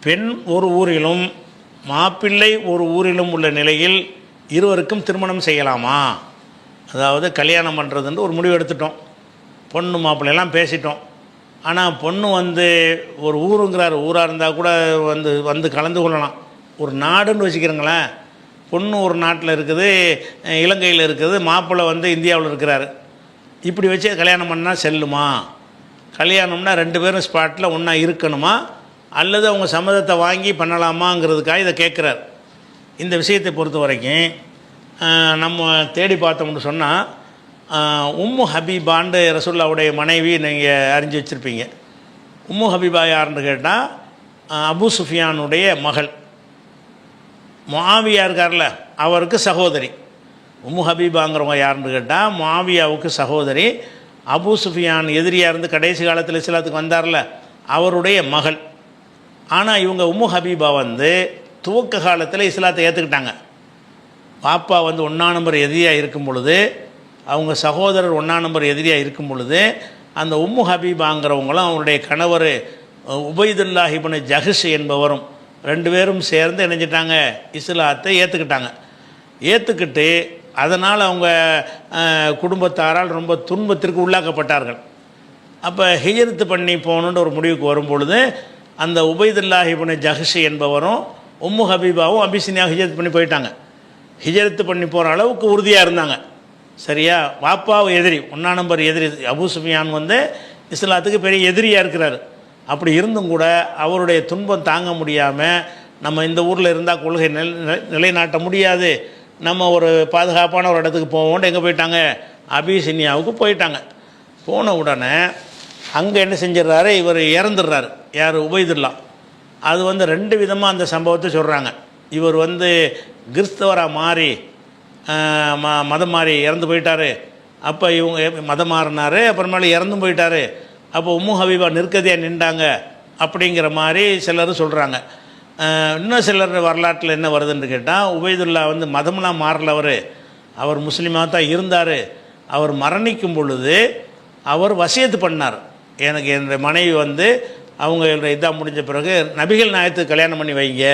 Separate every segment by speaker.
Speaker 1: பெண் ஒரு ஊரிலும் மாப்பிள்ளை ஒரு ஊரிலும் உள்ள நிலையில் இருவருக்கும் திருமணம் செய்யலாமா? அதாவது கல்யாணம் பண்ணுறதுன்னு ஒரு முடிவு எடுத்துட்டோம். பொண்ணு மாப்பிள்ளையெல்லாம் பேசிட்டோம். ஆனால் பொண்ணு வந்து ஒரு ஊருங்கிறார். ஊராக இருந்தால் கூட வந்து வந்து கலந்து கொள்ளலாம். ஒரு நாடுன்னு வச்சுக்கிறோங்களேன். பொண்ணு ஒரு நாட்டில் இருக்குது இலங்கையில் இருக்குது மாப்பிள்ளை வந்து இந்தியாவில் இருக்கிறாரு. இப்படி வச்சு கல்யாணம் பண்ணால் செல்லுமா? கல்யாணம்னா ரெண்டு பேரும் ஸ்பாட்டில் ஒன்றா இருக்கணுமா? அல்லது அவங்க சம்மதத்தை வாங்கி பண்ணலாமாங்கிறதுக்காக இதை கேட்குறார். இந்த விஷயத்தை பொறுத்த வரைக்கும் நம்ம தேடி பார்த்தோம்னு சொன்னால் உம்மு ஹபீபாண்டு ரசுல்லாவுடைய மனைவி நீங்கள் அறிஞ்சு வச்சுருப்பீங்க. உம்மு ஹபீபா யாருன்னு கேட்டால் அபு சுஃபியானுடைய மகள். மாவியா இருக்கார்ல அவருக்கு சகோதரி. உம்மு ஹபீபாங்கிறவங்க யாருன்னு கேட்டால் மாவியாவுக்கு சகோதரி. அபு சுஃபியான் எதிரியாக இருந்து கடைசி காலத்தில் இஸ்லாத்துக்கு வந்தார்ல அவருடைய மகள். ஆனால் இவங்க உம்மு ஹபீபா வந்து துவக்க காலத்தில் இஸ்லாத்தை ஏற்றுக்கிட்டாங்க பாப்பா வந்து ஒன்றா நம்பர் எதிரியாக இருக்கும் பொழுது அவங்க சகோதரர் ஒன்றா நம்பர் எதிரியாக இருக்கும் பொழுது அந்த உம்மு ஹபீபாங்கிறவங்களும் அவருடைய கணவர் உபைதுல்லாஹிபனு ஜஹிஷ் என்பவரும் ரெண்டு பேரும் சேர்ந்து இணைஞ்சிட்டாங்க. இஸ்லாத்தை ஏற்றுக்கிட்டாங்க ஏற்றுக்கிட்டு அதனால் அவங்க குடும்பத்தாரால் ரொம்ப துன்பத்திற்கு உள்ளாக்கப்பட்டார்கள். அப்போ ஹிஜரத்து பண்ணி போகணுன்ற ஒரு முடிவுக்கு வரும் பொழுது அந்த உபைதுல்லாஹி இப்னு ஜஹஷ் என்பவரும் உம்மு ஹபீபாவும் அபிசினியாக ஹிஜரத் பண்ணி போயிட்டாங்க. ஹிஜரத்து பண்ணி போகிற அளவுக்கு உறுதியாக இருந்தாங்க. சரியா? வாப்பாவு எதிரி ஒன்றா நம்பர் எதிரி அபூ சுஃபியான் வந்து இஸ்லாத்துக்கு பெரிய எதிரியாக இருக்கிறார். அப்படி இருந்தும் கூட அவருடைய துன்பம் தாங்க முடியாமல் நம்ம இந்த ஊரில் இருந்தால் கொள்கை நிலை நிலை- நிலைநாட்ட முடியாது. நம்ம ஒரு பாதுகாப்பான ஒரு இடத்துக்கு போவோம்னு எங்கே போயிட்டாங்க? அபிசினியாவுக்கு போயிட்டாங்க. போன உடனே அங்கே என்ன செஞ்சிடறாரு? இவர் இறந்துடுறாரு. யார்? உபைதுல்லா. அது வந்து ரெண்டு விதமாக அந்த சம்பவத்தை சொல்கிறாங்க இவர் வந்து கிறிஸ்தவராக மாறி ம மதம் மாறி இறந்து போயிட்டாரு. அப்போ இவங்க மதம் மாறினார் அப்புறமேல இறந்தும் போயிட்டாரு. அப்போ உம்மு ஹபீபா நிற்கதியாக நின்றாங்க அப்படிங்கிற மாதிரி சிலர் சொல்கிறாங்க இன்னும் சிலர் வரலாற்றில் என்ன வருதுன்னு கேட்டால் உபைதுல்லா வந்து மதம்லாம் மாறலவர். அவர் முஸ்லீமாக தான் இருந்தார். அவர் மரணிக்கும் பொழுது அவர் வசியத்து பண்ணார். எனக்கு என்னுடைய மனைவி வந்து அவங்க இதாக முடிஞ்ச பிறகு நபிகள் நாயத்துக்கு கல்யாணம் பண்ணி வைங்க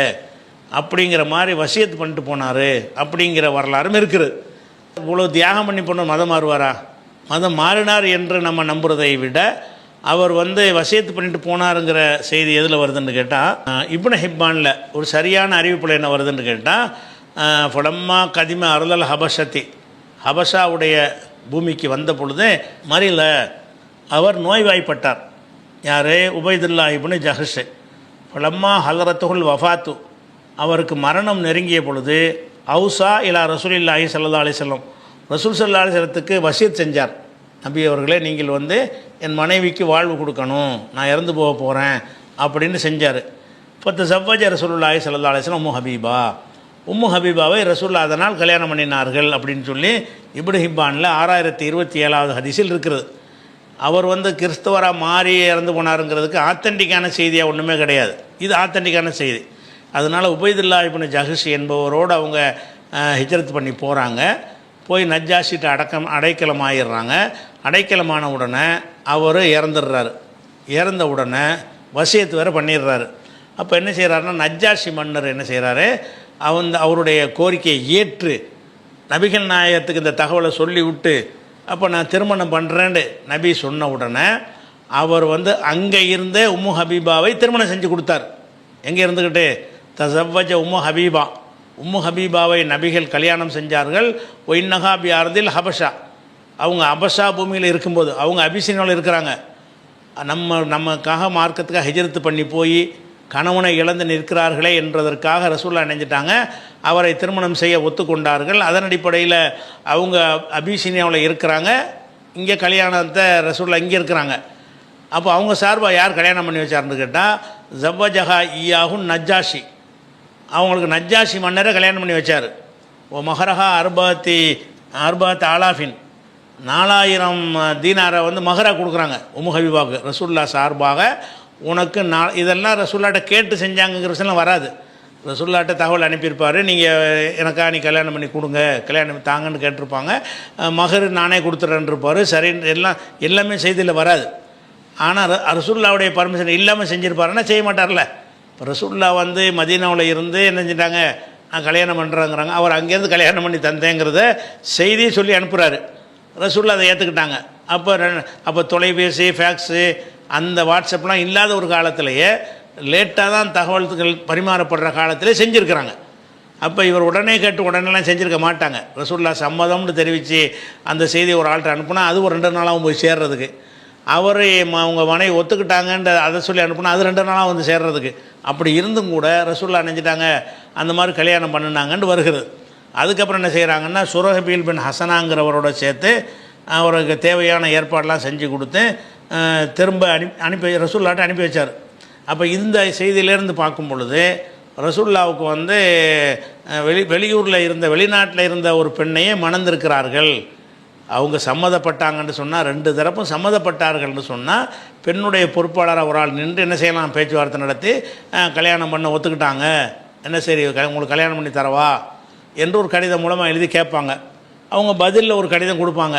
Speaker 1: அப்படிங்கிற மாதிரி வசியத்து பண்ணிட்டு போனார் அப்படிங்கிற வரலாறும் இருக்குது. இவ்வளோ தியாகம் பண்ணி போன மதம் மாறுவாரா? மதம் மாறினார் என்று நம்ம நம்புறதை விட அவர் வந்து வசியத்து பண்ணிட்டு போனாருங்கிற செய்தி எதில் வருதுன்னு கேட்டால் இப்னு ஹிப்பானில் ஒரு சரியான அறிவிப்பில் என்ன வருதுன்னு கேட்டால் ஃபலம்மா கதிம அருளல் ஹபஷத்தி ஹபஷாவுடைய பூமிக்கு வந்த பொழுது மறியல அவர் நோய்வாய்ப்பட்டார். யார்? உபைதுல்லா இப்னு ஜஹஷ். பலம்மா ஹலரத்துகுல் வஃபாத்து. அவருக்கு மரணம் நெருங்கிய பொழுது அவுசா இலா ரசூலில்லாஹி சல்லா அலிசல்லம் ரசூல் சல்லா அலிசலத்துக்கு வஸல்லத்துக்கு வசியத் செஞ்சார். நபி அவர்களே நீங்கள் வந்து என் மனைவிக்கு வாழ்வு கொடுக்கணும். நான் இறந்து போக போகிறேன் அப்படின்னு செஞ்சார். பத்து சவ்வஜ ரசூல்லாஹி சல்லா அலிஸ்லாம் உம்மு ஹபீபா. உம்மு ஹபீபாவை ரசூல்லா அதனால் கல்யாணம் பண்ணினார்கள் அப்படின்னு சொல்லி இப்னு ஹிப்பானில் ஆறாயிரத்தி இருபத்தி ஏழாவது ஹதிஸில் இருக்கிறது. அவர் வந்து கிறிஸ்தவராக மாறி இறந்து போனாருங்கிறதுக்கு ஆத்தென்டிக்கான செய்தியாக ஒன்றுமே கிடையாது. இது ஆத்தென்டிக்கான செய்தி. அதனால் உபயதுல்லா இப்னு ஜஹஷ் என்பவரோடு அவங்க ஹிஜரத் பண்ணி போகிறாங்க போய் நஜ்ஜாஷிட்ட அடக்கம் அடைக்கலம் ஆயிடுறாங்க அடைக்கலமான உடனே அவர் இறந்துடுறாரு. இறந்த உடனே வசியத்து வேறு பண்ணிடுறாரு. அப்போ என்ன செய்கிறாருன்னா நஜ்ஜாஷி மன்னர் என்ன செய்கிறாரு அவன் அவருடைய கோரிக்கையை ஏற்று நபிகள் நாயகத்துக்கு இந்த தகவலை சொல்லி விட்டு அப்போ நான் திருமணம் பண்ணுறேன்னு நபி சொன்ன உடனே அவர் வந்து அங்கே இருந்தே உம்மு ஹபீபாவை திருமணம் செஞ்சு கொடுத்தார். எங்கே இருந்துக்கிட்டு தசவஜ உம்மு ஹபீபா. உம்மு ஹபீபாவை நபிகள் கல்யாணம் செஞ்சார்கள். ஒயின்னஹா பியாரதில் ஹபஷா. அவங்க அபஷா பூமியில் இருக்கும்போது அவங்க அபிசினியாவில் இருக்கிறாங்க. நம்ம நமக்காக மார்க்கத்துக்காக ஹெஜரத்து பண்ணி போய் கணவனை இழந்து நிற்கிறார்களே என்றதற்காக ரசூல்லா நினைஞ்சிட்டாங்க. அவரை திருமணம் செய்ய ஒத்துக்கொண்டார்கள். அதன் அடிப்படையில் அவங்க அபிசீனியாவில் இருக்கிறாங்க. இங்கே கல்யாணத்தை ரசூல்லா இங்கே இருக்கிறாங்க. அப்போ அவங்க சார்பாக யார் கல்யாணம் பண்ணி வச்சார்னு கேட்டால் ஜவ்வஜஹா ஈயாகும் நஜ்ஜாஷி. அவங்களுக்கு நஜ்ஜாஷி மன்னரை கல்யாணம் பண்ணி வச்சார். ஓ மஹரஹா அர்பாத்தி அர்பாத் ஆலாஃபின். நாலாயிரம் தீனாரை வந்து மஹரா கொடுக்குறாங்க. உம்மு ரசூல்லா சார்பாக உனக்கு நான் இதெல்லாம் ரசூல்லாட்ட கேட்டு செஞ்சாங்கங்கிற விஷயம்லாம் வராது. ரசூல்லாட்ட தகவல் அனுப்பியிருப்பார். நீங்கள் எனக்கா நீ கல்யாணம் பண்ணி கொடுங்க. கல்யாணம் தாங்கன்னு கேட்டிருப்பாங்க. மகர் நானே கொடுத்துட்றேன்ருப்பார் சரி எல்லாம் எல்லாமே செய்தியில் வராது. ஆனால் ரசூல்லாவுடைய பர்மிஷன் இல்லாமல் செஞ்சுருப்பாருன்னா செய்ய மாட்டார்ல. இப்போ ரசூல்லா வந்து மதீனாவில் இருந்து என்ன செஞ்சிட்டாங்க? நான் கல்யாணம் பண்ணுறேங்கிறாங்க அவர் அங்கேருந்து கல்யாணம் பண்ணி தந்தேங்கிறத செய்தியை சொல்லி அனுப்புகிறாரு ரசூல்லா அதை ஏற்றுக்கிட்டாங்க அப்போ அப்போ தொலைபேசி ஃபேக்ஸு அந்த வாட்ஸ்அப்லாம் இல்லாத ஒரு காலத்திலேயே லேட்டாக தான் தகவல்கள் பரிமாறப்படுற காலத்திலே செஞ்சுருக்கிறாங்க. அப்போ இவர் உடனே கேட்டு உடனேலாம் செஞ்சுருக்க மாட்டாங்க. ரசூல்லா சம்மதம்னு தெரிவித்து அந்த செய்தியை ஒரு ஆள்கிட்ட அனுப்புனா அது ஒரு ரெண்டு நாளாகவும் போய் சேர்றதுக்கு. அவர் அவங்க மனைவி ஒத்துக்கிட்டாங்கன்ற அதை சொல்லி அனுப்புனா அது ரெண்டு நாளாக வந்து சேர்றதுக்கு. அப்படி இருந்தும் கூட ரசூல்லா நினைஞ்சிட்டாங்க அந்த மாதிரி கல்யாணம் பண்ணினாங்கன்னு வருகிறது. அதுக்கப்புறம் என்ன செய்கிறாங்கன்னா சுரஹபீல் பின் ஹசனாங்கிறவரோட சேர்த்து அவருக்கு தேவையான ஏற்பாடெலாம் செஞ்சு கொடுத்து திரும்ப அனுப்பி அனுப்பி ரசூல்லாட்ட அனுப்பி வச்சார். அப்போ இந்த செய்தியிலேருந்து பார்க்கும் பொழுது ரசூல்லாவுக்கு வந்து வெளி வெளியூரில் இருந்த வெளிநாட்டில் இருந்த ஒரு பெண்ணையே மணந்திருக்கிறார்கள். அவங்க சம்மதப்பட்டாங்கன்னு சொன்னால் ரெண்டு தரப்பும் சம்மதப்பட்டார்கள்னு சொன்னால் பெண்ணுடைய பொறுப்பாளராக ஒரு ஆள் நின்று என்ன செய்யலாம் பேச்சுவார்த்தை நடத்தி கல்யாணம் பண்ண ஒத்துக்கிட்டாங்க. என்ன சரி உங்களுக்கு கல்யாணம் பண்ணி தரவா? என்று ஒரு கடிதம் மூலமாக எழுதி கேட்பாங்க. அவங்க பதிலில் ஒரு கடிதம் கொடுப்பாங்க.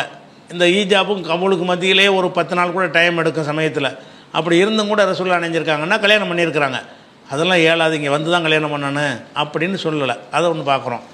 Speaker 1: இந்த ஈஜாப்பும் கபூலுக்கு மத்தியிலே ஒரு பத்து நாள் கூட டைம் எடுக்கும் சமயத்தில். அப்படி இருந்தும் கூட ரசூல்லா அணைஞ்சிருக்காங்கன்னா கல்யாணம் பண்ணியிருக்கிறாங்க. அதெல்லாம் ஏழாது இங்கே வந்து தான் கல்யாணம் பண்ணணும் அப்படின்னு சொல்லலை. அதை ஒன்று பார்க்குறோம்.